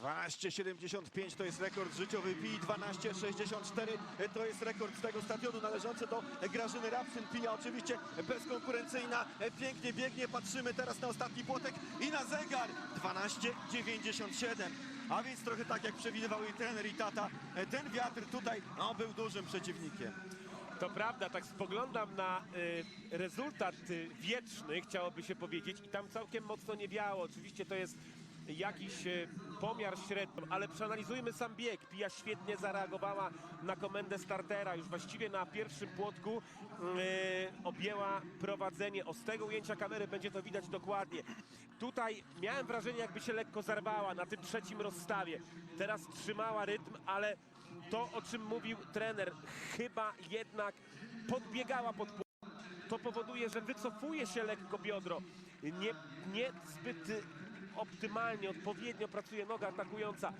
12,75 to jest rekord życiowy Pi, 12,64 to jest rekord tego stadionu należący do Grażyny Rapszyn. Pija oczywiście bezkonkurencyjna, pięknie biegnie, patrzymy teraz na ostatni płotek i na zegar 12,97. A więc trochę tak jak przewidywał i trener i tata, ten wiatr tutaj no, był dużym przeciwnikiem. To prawda, tak spoglądam na y, rezultat y, wieczny, chciałoby się powiedzieć, i tam całkiem mocno nie biało. Oczywiście to jest jakiś y, pomiar średni, ale przeanalizujmy sam bieg. Pija świetnie zareagowała na komendę startera, już właściwie na pierwszym płotku y, objęła prowadzenie. O z tego ujęcia kamery będzie to widać dokładnie. Tutaj miałem wrażenie, jakby się lekko zarwała na tym trzecim rozstawie. Teraz trzymała rytm, ale to, o czym mówił trener, chyba jednak podbiegała pod pł- To powoduje, że wycofuje się lekko biodro. Nie, nie zbyt optymalnie, odpowiednio pracuje noga atakująca.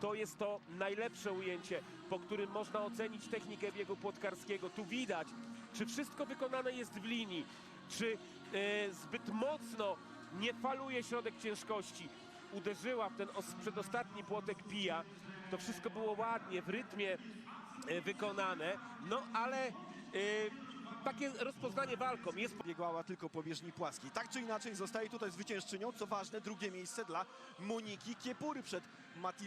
To jest to najlepsze ujęcie, po którym można ocenić technikę biegu płotkarskiego. Tu widać, czy wszystko wykonane jest w linii, czy e, zbyt mocno nie faluje środek ciężkości. Uderzyła w ten os- przedostatni płotek pija. To wszystko było ładnie, w rytmie e, wykonane. No ale e, takie rozpoznanie walką jest biegała tylko po bieżni płaskiej. Tak czy inaczej zostaje tutaj zwyciężczynią, co ważne, drugie miejsce dla Moniki Kiepury przed Mati